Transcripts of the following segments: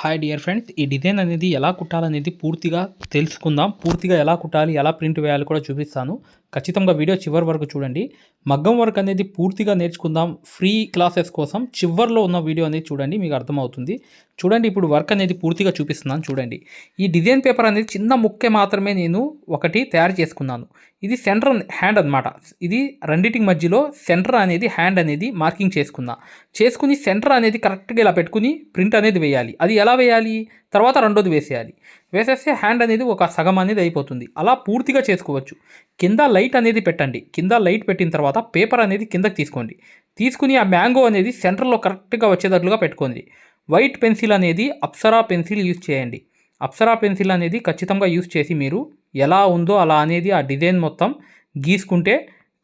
Hi dear friends ఈ design అనేది ఎలా కుట్టాలనేది పూర్తిగా తెలుసుకుందాం. పూర్తిగా ఎలా కుట్టాలి ఎలా ప్రింట్ వేయాలి కూడా చూపిస్తాను. ఖచ్చితంగా వీడియో చివరి వరకు చూడండి. మగ్గం వర్క్ అనేది పూర్తిగా నేర్చుకుందాం. ఫ్రీ క్లాసెస్ కోసం చివర్లో ఉన్న వీడియో అనేది చూడండి మీకు అర్థమవుతుంది. చూడండి ఇప్పుడు వర్క్ అనేది పూర్తిగా చూపిస్తున్నాను చూడండి. ఈ డిజైన్ పేపర్ అనేది చిన్న ముక్క మాత్రమే నేను ఒకటి తయారు చేసుకున్నాను. ఇది సెంటర్ హ్యాండ్ అన్నమాట. ఇది రెండింటికి మధ్యలో సెంటర్ అనేది హ్యాండ్ అనేది మార్కింగ్ చేసుకున్నా. చేసుకుని సెంటర్ అనేది కరెక్ట్గా ఇలా పెట్టుకుని ప్రింట్ అనేది వేయాలి. అది ఎలా వేయాలి? తర్వాత రెండోది వేసేయాలి. వేసేస్తే హ్యాండ్ అనేది ఒక సగం అనేది అయిపోతుంది. అలా పూర్తిగా చేసుకోవచ్చు. కింద లైట్ అనేది పెట్టండి. కింద లైట్ పెట్టిన తర్వాత పేపర్ అనేది కిందకి తీసుకోండి. తీసుకుని ఆ మ్యాంగో అనేది సెంటర్లో కరెక్ట్గా వచ్చేటట్లుగా పెట్టుకోండి. వైట్ పెన్సిల్ అనేది అప్సరా పెన్సిల్ యూజ్ చేయండి. అప్సరా పెన్సిల్ అనేది ఖచ్చితంగా యూజ్ చేసి మీరు ఎలా ఉందో అలా అనేది ఆ డిజైన్ మొత్తం గీసుకుంటే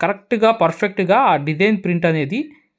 కరెక్ట్గా పర్ఫెక్ట్గా ఆ డిజైన్ ప్రింట్ అనేది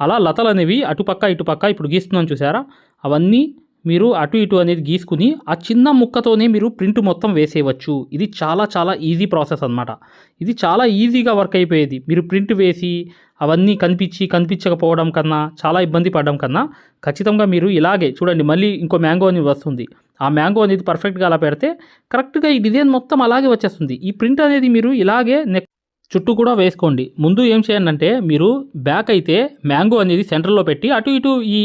అలా లతలు అనేవి అటుపక్క ఇటుపక్క ఇప్పుడు గీస్తున్నాను చూసారా? అవన్నీ మీరు అటు ఇటు అనేది గీసుకుని ఆ చిన్న ముక్కతోనే మీరు ప్రింట్ మొత్తం వేసేయవచ్చు. ఇది చాలా చాలా ఈజీ ప్రాసెస్ అన్నమాట. ఇది చాలా ఈజీగా వర్క్ అయిపోయేది. మీరు ప్రింట్ వేసి అవన్నీ కనిపించి కనిపించకపోవడం కన్నా చాలా ఇబ్బంది పడడం కన్నా ఖచ్చితంగా మీరు ఇలాగే చూడండి మళ్ళీ ఇంకో మ్యాంగో అనేది వస్తుంది. ఆ మ్యాంగో అనేది పర్ఫెక్ట్గా అలా పెడితే కరెక్ట్గా ఈ డిజైన్ మొత్తం అలాగే వచ్చేస్తుంది. ఈ ప్రింట్ అనేది మీరు ఇలాగే నెక్ చుట్టూ కూడా వేసుకోండి. ముందు ఏం చేయండి అంటే మీరు బ్యాక్ అయితే మ్యాంగో అనేది సెంటర్లో పెట్టి అటు ఇటు ఈ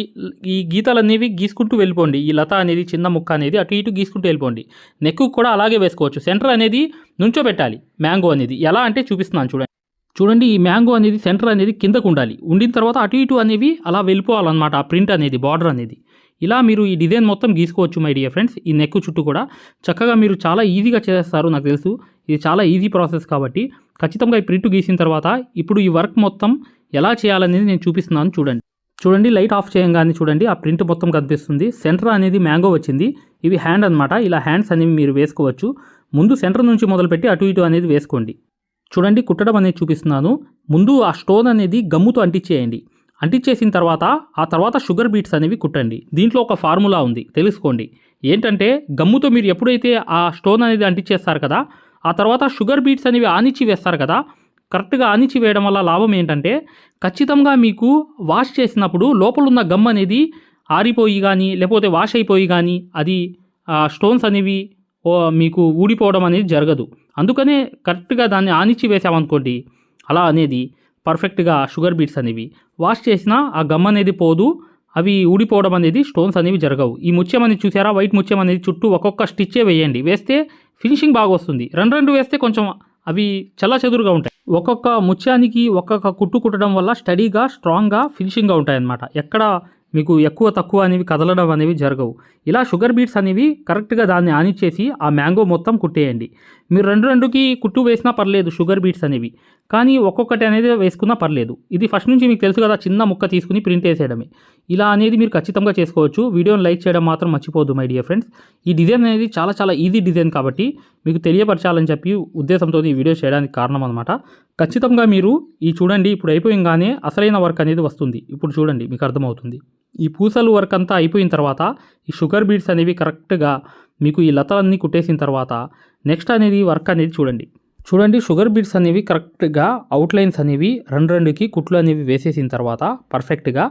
ఈ గీతలు అనేవి గీసుకుంటూ వెళ్ళిపోండి. ఈ లత అనేది చిన్న ముక్క అనేది అటు ఇటు గీసుకుంటూ వెళ్ళిపోండి. నెక్ కూడా అలాగే వేసుకోవచ్చు. సెంటర్ అనేది నుంచో పెట్టాలి మ్యాంగో అనేది. ఎలా అంటే చూపిస్తున్నాను చూడండి. చూడండి ఈ మ్యాంగో అనేది సెంటర్ అనేది కిందకు ఉండాలి. ఉండిన తర్వాత అటు ఇటు అనేవి అలా వెళ్ళిపోవాలన్నమాట ఆ ప్రింట్ అనేది బార్డర్ అనేది. ఇలా మీరు ఈ డిజైన్ మొత్తం గీసుకోవచ్చు మై డియర్ ఫ్రెండ్స్. ఈ నెక్ చుట్టూ కూడా. చక్కగా మీరు చాలా ఈజీగా చేస్తారు నాకు తెలుసు. ఇది చాలా ఈజీ ప్రాసెస్ కాబట్టి. ఖచ్చితంగా ఈ ప్రింట్ గీసిన తర్వాత ఇప్పుడు ఈ వర్క్ మొత్తం ఎలా చేయాలనేది నేను చూపిస్తున్నాను చూడండి. చూడండి లైట్ ఆఫ్ చేయంగానే చూడండి ఆ ప్రింట్ మొత్తం కనిపిస్తుంది. సెంటర్ అనేది మ్యాంగో వచ్చింది. ఇవి హ్యాండ్ అనమాట ఇలా హ్యాండ్స్ అనేవి మీరు వేసుకోవచ్చు. ముందు సెంటర్ నుంచి మొదలుపెట్టి అటు ఇటు అనేది వేసుకోండి. చూడండి కుట్టడం అనేది చూపిస్తున్నాను. ముందు ఆ స్టోన్ అనేది గమ్ముతో అంటించేయండి అంటించేసిన తర్వాత ఆ తర్వాత షుగర్ బీట్స్ అనేవి కుట్టండి. దీంట్లో ఒక ఫార్ములా ఉంది. తెలుసుకోండి. ఏంటంటే గమ్ముతో మీరు ఎప్పుడైతే ఆ స్టోన్ అనేది అంటించేస్తారు కదా ఆ తర్వాత షుగర్ బీట్స్ అనేవి ఆనిచ్చి వేస్తారు కదా. కరెక్ట్గా ఆనిచ్చి వేయడం వల్ల లాభం ఏంటంటే ఖచ్చితంగా మీకు వాష్ చేసినప్పుడు లోపల ఉన్న గమ్ అనేది ఆరిపోయి కానీ లేకపోతే వాష్ అయిపోయి కానీ అది స్టోన్స్ అనేవి మీకు ఊడిపోవడం అనేది జరగదు. అందుకనే కరెక్ట్గా దాన్ని ఆనిచ్చి వేసామనుకోండి అలా అనేది పర్ఫెక్ట్గా షుగర్ బీట్స్ అనేవి వాష్ చేసినా ఆ గమ్ అనేది పోదు అవి ఊడిపోవడం అనేది స్టోన్స్ అనేవి జరగవు. ఈ ముత్యం అనేది చూసారా? వైట్ ముత్యం అనేది చుట్టూ ఒక్కొక్క స్టిచ్చే వేయండి. వేస్తే ఫినిషింగ్ బాగా వస్తుంది రెండు రెండు వేస్తే కొంచెం అవి చల్ల చెదురుగా ఉంటాయి. ఒక్కొక్క ముత్యానికి ఒక్కొక్క కుట్టు కుట్టడం వల్ల స్టడీగా స్ట్రాంగ్గా ఫినిషింగ్గా ఉంటాయి అన్నమాట ఎక్కడ మీకు ఎక్కువ తక్కువ అనేవి కదలడం అనేవి జరగవు. ఇలా షుగర్ బీట్స్ అనేవి కరెక్ట్గా దాన్ని ఆనిచ్చేసి ఆ మ్యాంగో మొత్తం కుట్టేయండి. మీరు రెండు రెండుకి కుట్టు వేసినా పర్లేదు షుగర్ బీట్స్ అనేవి. కానీ ఒక్కొక్కటి అనేది వేసుకున్నా పర్లేదు. ఇది ఫస్ట్ నుంచి మీకు తెలుసు కదా చిన్న ముక్క తీసుకుని ప్రింట్ వేసేయడమే. ఇలా అనేది మీరు ఖచ్చితంగా చేసుకోవచ్చు. వీడియోని లైక్ చేయడం మాత్రం మర్చిపోద్దు మై డియర్ ఫ్రెండ్స్. ఈ డిజైన్ అనేది చాలా చాలా ఈజీ డిజైన్ కాబట్టి మీకు తెలియపరచాలని చెప్పి ఉద్దేశంతో ఈ వీడియో చేయడానికి కారణం అనమాట ఖచ్చితంగా మీరు ఈ చూడండి ఇప్పుడు అయిపోయింగానే అసలైన వర్క్ అనేది వస్తుంది. ఇప్పుడు చూడండి మీకు అర్థమవుతుంది. ఈ పూసలు వర్క్ అంతా అయిపోయిన తర్వాత ఈ షుగర్ బీడ్స్ అనేవి కరెక్ట్గా మీకు ఈ లతలన్నీ కుట్టేసిన తర్వాత నెక్స్ట్ అనేది వర్క్ అనేది చూడండి. చూడండి షుగర్ బీట్స్ అనేవి కరెక్ట్గా అవుట్లైన్స్ అనేవి రెండు రెండుకి కుట్లు అనేవి వేసేసిన తర్వాత పర్ఫెక్ట్గా.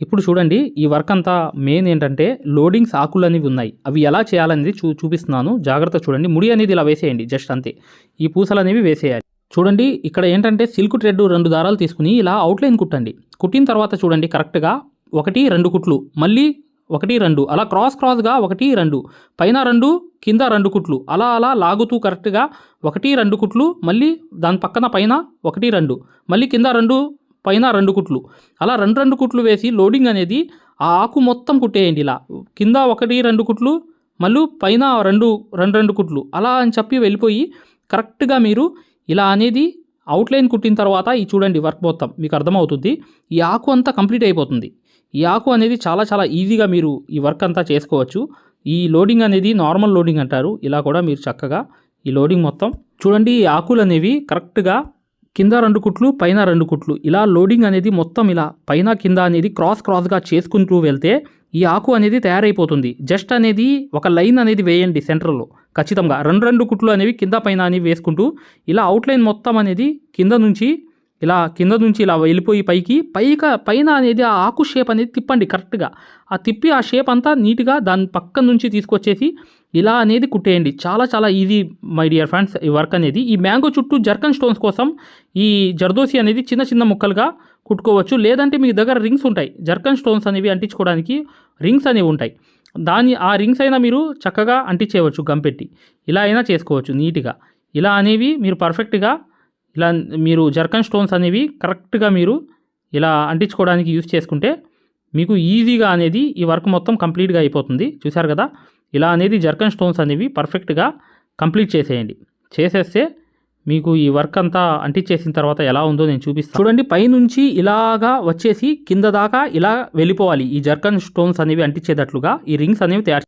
ఇప్పుడు చూడండి ఈ వర్క్ అంతా మెయిన్ ఏంటంటే లోడింగ్స్ ఆకులు అనేవి ఉన్నాయి. అవి ఎలా చేయాలనేది చూ చూపిస్తున్నాను. జాగ్రత్త చూడండి. ముడి అనేది ఇలా వేసేయండి జస్ట్ అంతే. ఈ పూసలు అనేవి వేసేయాలి. చూడండి ఇక్కడ ఏంటంటే సిల్క్ థ్రెడ్ రెండు దారాలు తీసుకుని ఇలా అవుట్లైన్ కుట్టండి. కుట్టిన తర్వాత చూడండి కరెక్ట్గా ఒకటి రెండు కుట్లు. మళ్ళీ ఒకటి రెండు. అలా క్రాస్ క్రాస్గా ఒకటి రెండు. పైన రెండు కింద రెండు కుట్లు. అలా అలా లాగుతూ కరెక్ట్గా ఒకటి రెండు కుట్లు. మళ్ళీ దాని పక్కన పైన ఒకటి రెండు. మళ్ళీ కింద రెండు పైన రెండు కుట్లు. అలా రెండు రెండు కుట్లు వేసి లోడింగ్ అనేది ఆ ఆకు మొత్తం కుట్టేయండి ఇలా. కింద ఒకటి రెండు కుట్లు. మళ్ళీ పైన రెండు రెండు రెండు కుట్లు. అలా అని చెప్పి వెళ్ళిపోయి కరెక్ట్గా మీరు ఇలా అనేది అవుట్లైన్ కుట్టిన తర్వాత ఈ చూడండి వర్క్ మొత్తం. మీకు అర్థమవుతుంది. ఈ ఆకు అంతా కంప్లీట్ అయిపోతుంది. ఈ ఆకు అనేది చాలా చాలా ఈజీగా మీరు ఈ వర్క్ అంతా చేసుకోవచ్చు. ఈ లోడింగ్ అనేది నార్మల్ లోడింగ్ అంటారు. ఇలా కూడా మీరు చక్కగా ఈ లోడింగ్ మొత్తం చూడండి ఈ ఆకులు అనేవి కరెక్ట్గా కింద రెండు కుట్లు పైన రెండు కుట్లు. ఇలా లోడింగ్ అనేది మొత్తం ఇలా పైన కింద అనేది క్రాస్ క్రాస్గా చేసుకుంటూ వెళ్తే ఈ ఆకు అనేది తయారైపోతుంది. జస్ట్ అనేది ఒక లైన్ అనేది వేయండి సెంటర్లో ఖచ్చితంగా. రెండు రెండు కుట్లు అనేవి కింద పైన అనేవి వేసుకుంటూ ఇలా అవుట్లైన్ మొత్తం అనేది కింద నుంచి ఇలా కింద నుంచి ఇలా వెళ్ళిపోయి పైకి పైక పైన అనేది ఆ ఆకు షేప్ అనేది తిప్పండి కరెక్ట్గా. ఆ తిప్పి ఆ షేప్ అంతా నీట్గా దాని పక్క నుంచి తీసుకొచ్చేసి ఇలా అనేది కుట్టేయండి. చాలా చాలా ఈజీ మై డియర్ ఫ్రెండ్స్ ఈ వర్క్ అనేది. ఈ మ్యాంగో చుట్టూ జర్కన్ స్టోన్స్ కోసం ఈ జర్దోసి అనేది చిన్న చిన్న ముక్కలుగా కుట్టుకోవచ్చు. లేదంటే మీ దగ్గర రింగ్స్ ఉంటాయి. జర్కన్ స్టోన్స్ అనేవి అంటించుకోవడానికి రింగ్స్ అనేవి ఉంటాయి. దాని ఆ రింగ్స్ అయినా మీరు చక్కగా అంటించేయవచ్చు గంపెట్టి. ఇలా అయినా చేసుకోవచ్చు నీట్గా. ఇలా అనేవి మీరు పర్ఫెక్ట్గా ఇలా మీరు జర్కన్ స్టోన్స్ అనేవి కరెక్ట్గా మీరు ఇలా అంటించుకోవడానికి యూస్ చేసుకుంటే మీకు ఈజీగా అనేది ఈ వర్క్ మొత్తం కంప్లీట్గా అయిపోతుంది. చూశారు కదా? ఇలా అనేది జర్కన్ స్టోన్స్ అనేవి పర్ఫెక్ట్గా కంప్లీట్ చేసేయండి. చేసేస్తే మీకు ఈ వర్క్ అంతా అంటించేసిన తర్వాత ఎలా ఉందో నేను చూపిస్తాను చూడండి పైనుంచి ఇలాగా వచ్చేసి కింద దాకా ఇలా వెళ్ళిపోవాలి. ఈ జర్కన్ స్టోన్స్ అనేవి అంటించేటట్లుగా ఈ రింగ్స్ అనేవి తయారు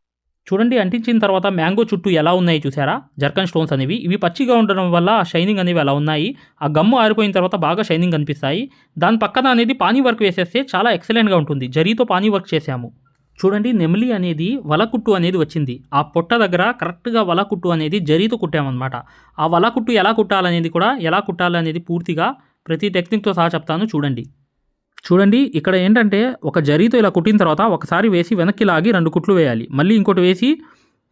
చూడండి అంటించిన తర్వాత మ్యాంగో చుట్టూ ఎలా ఉన్నాయి చూసారా? జర్కన్ స్టోన్స్ అనేవి. ఇవి పచ్చిగా ఉండడం వల్ల ఆ షైనింగ్ అనేవి అలా ఉన్నాయి. ఆ గమ్ము ఆరిపోయిన తర్వాత బాగా షైనింగ్ కనిపిస్తాయి దాని పక్కన అనేది పానీ వర్క్ వేసేస్తే చాలా ఎక్సలెంట్గా ఉంటుంది. జరీతో పానీ వర్క్ చేసాము చూడండి నెమిలి అనేది వలకుట్టు అనేది వచ్చింది. ఆ పొట్ట దగ్గర కరెక్ట్గా వలకుట్టు అనేది జరీతో కుట్టామన్నమాట. ఆ వలకుట్టు ఎలా కుట్టాలనేది కూడా ఎలా కుట్టాలనేది పూర్తిగా ప్రతి టెక్నిక్తో సహా చెప్తాను చూడండి. చూడండి ఇక్కడ ఏంటంటే ఒక జరీతో ఇలా కుట్టిన తర్వాత ఒకసారి వేసి వెనక్కి లాగి రెండు కుట్లు వేయాలి. మళ్ళీ ఇంకోటి వేసి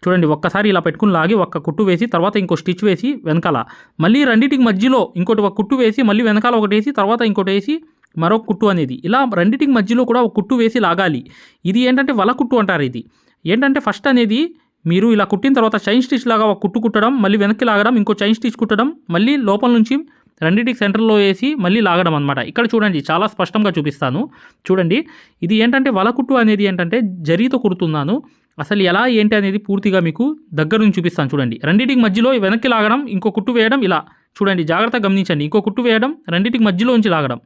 చూడండి ఒక్కసారి ఇలా పెట్టుకుని లాగి ఒక్క కుట్టు వేసి తర్వాత ఇంకో స్టిచ్ వేసి వెనకాల. మళ్ళీ రెండింటికి మధ్యలో ఇంకోటి ఒక కుట్టు వేసి మళ్ళీ వెనకాల ఒకటి వేసి తర్వాత ఇంకోటి వేసి మరో కుట్టు అనేది. ఇలా రెండింటికి మధ్యలో కూడా ఒక కుట్టు వేసి లాగాలి. ఇది ఏంటంటే వల కుట్టు అంటారు ఇది. ఏంటంటే ఫస్ట్ అనేది మీరు ఇలా కుట్టిన తర్వాత చైన్ స్టిచ్ లాగా ఒక కుట్టు కుట్టడం మళ్ళీ వెనక్కి లాగడం ఇంకో చైన్ స్టిచ్ కుట్టడం మళ్ళీ లోపల నుంచి రెండింటికి సెంటర్లో వేసి మళ్ళీ లాగడం అనమాట ఇక్కడ చూడండి చాలా స్పష్టంగా చూపిస్తాను. చూడండి ఇది ఏంటంటే వలకుట్టు అనేది ఏంటంటే జరీతో కుడుతున్నాను. అసలు ఎలా ఏంటి అనేది పూర్తిగా మీకు దగ్గర నుంచి చూపిస్తాను చూడండి. రెండింటికి మధ్యలో వెనక్కి లాగడం ఇంకో కుట్టు వేయడం ఇలా. చూడండి జాగ్రత్తగా గమనించండి. ఇంకో కుట్టు వేయడం రెండింటికి మధ్యలోంచి లాగడం.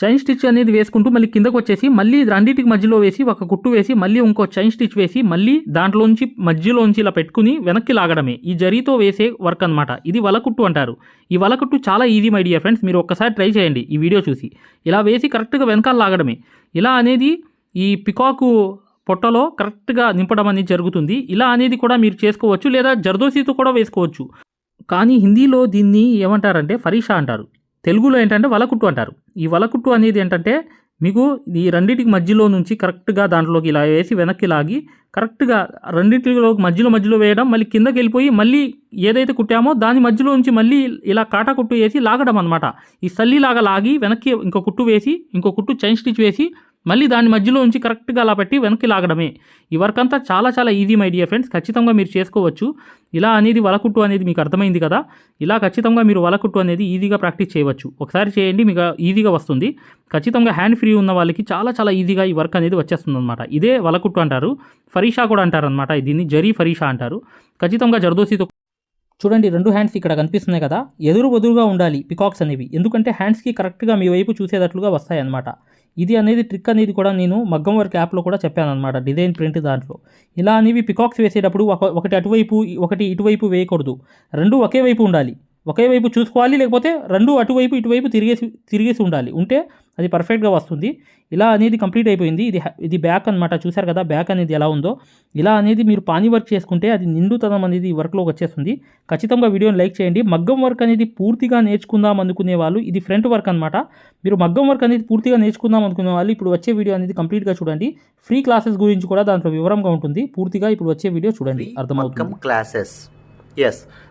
చైన్ స్టిచ్ అనేది వేసుకుంటూ మళ్ళీ కిందకు వచ్చేసి మళ్ళీ రెండింటికి మధ్యలో వేసి ఒక కుట్టు వేసి మళ్ళీ ఇంకో చైన్ స్టిచ్ వేసి మళ్ళీ దాంట్లోంచి మధ్యలోంచి ఇలా పెట్టుకుని వెనక్కి లాగడమే. ఈ జరీతో వేసే వర్క్ అనమాట ఇది వలకుట్టు అంటారు. ఈ వలకుట్టు చాలా ఈజీ మై డియర్ ఫ్రెండ్స్. మీరు ఒక్కసారి ట్రై చేయండి ఈ వీడియో చూసి. ఇలా వేసి కరెక్ట్గా వెనకాల లాగడమే. ఇలా అనేది ఈ పికాకు పొట్టలో కరెక్ట్గా నింపడం అనేది జరుగుతుంది. ఇలా అనేది కూడా మీరు చేసుకోవచ్చు లేదా జర్దోసీతో కూడా వేసుకోవచ్చు. కానీ హిందీలో దీన్ని ఏమంటారంటే ఫరీషా అంటారు. తెలుగులో ఏంటంటే వలకుట్టు అంటారు. ఈ వలకుట్టు అనేది ఏంటంటే మీకు ఈ రెండింటికి మధ్యలో నుంచి కరెక్ట్గా దాంట్లోకి ఇలా వేసి వెనక్కి లాగి కరెక్ట్గా రెండింటిలో మధ్యలో మధ్యలో వేయడం మళ్ళీ కిందకి వెళ్ళిపోయి మళ్ళీ ఏదైతే కుట్టామో దాని మధ్యలో నుంచి మళ్ళీ ఇలా కాటా కుట్టు వేసి లాగడం అనమాట ఈ సల్లిలాగా లాగి వెనక్కి ఇంకో కుట్టు వేసి ఇంకో కుట్టు చైన్ స్టిచ్ వేసి మళ్ళీ దాని మధ్యలో ఉంచి కరెక్ట్గా అలా పెట్టి వెనక్కి లాగడమే. ఈ వర్క్ అంతా చాలా చాలా ఈజీ మై డియర్ ఫ్రెండ్స్ ఖచ్చితంగా మీరు చేసుకోవచ్చు. ఇలా అనేది వలకుట్టు అనేది మీకు అర్థమైంది కదా? ఇలా ఖచ్చితంగా మీరు వలకుట్టు అనేది ఈజీగా ప్రాక్టీస్ చేయవచ్చు. ఒకసారి చేయండి మీకు ఈజీగా వస్తుంది. ఖచ్చితంగా హ్యాండ్ ఫ్రీ ఉన్న వాళ్ళకి చాలా చాలా ఈజీగా ఈ వర్క్ అనేది వచ్చేస్తుంది అనమాట ఇదే వలకుట్టు అంటారు. ఫరీషా కూడా అంటారు అనమాట దీన్ని జరీ ఫరీషా అంటారు. ఖచ్చితంగా జర్దోసితో చూడండి రెండు హ్యాండ్స్ ఇక్కడ కనిపిస్తున్నాయి కదా. ఎదురు బదురుగా ఉండాలి పికాక్స్ అనేవి. ఎందుకంటే హ్యాండ్స్కి కరెక్ట్గా మీ వైపు చూసేటట్లుగా వస్తాయి అన్నమాట. ఇది అనేది ట్రిక్ అనేది కూడా నేను మగ్గం వర్క్ యాప్లో కూడా చెప్పాను అనమాట డిజైన్ ప్రింట్ దాంట్లో. ఇలా అనేవి పికాక్స్ వేసేటప్పుడు ఒక ఒకటి అటువైపు ఒకటి ఇటువైపు వేయకూడదు. రెండు ఒకే వైపు ఉండాలి. ఒకే వైపు చూసుకోవాలి లేకపోతే రెండు అటువైపు ఇటువైపు తిరిగేసి తిరిగేసి ఉండాలి. ఉంటే అది పర్ఫెక్ట్గా వస్తుంది. ఇలా అనేది కంప్లీట్ అయిపోయింది. ఇది ఇది బ్యాక్ అనమాట చూసారు కదా బ్యాక్ అనేది ఎలా ఉందో. ఇలా అనేది మీరు పానీ వర్క్ చేసుకుంటే అది నిండుతనం అనేది ఈ వర్క్లోకి వచ్చేస్తుంది. ఖచ్చితంగా వీడియోని లైక్ చేయండి. మగ్గం వర్క్ అనేది పూర్తిగా నేర్చుకుందాం అనుకునే వాళ్ళు ఇది ఫ్రంట్ వర్క్ అనమాట మీరు మగ్గం వర్క్ అనేది పూర్తిగా నేర్చుకుందాం అనుకునే వాళ్ళు ఇప్పుడు వచ్చే వీడియో అనేది కంప్లీట్గా చూడండి. ఫ్రీ క్లాసెస్ గురించి కూడా దాంట్లో వివరంగా ఉంటుంది. పూర్తిగా ఇప్పుడు వచ్చే వీడియో చూడండి. అర్థమవుతుంది. Classes yes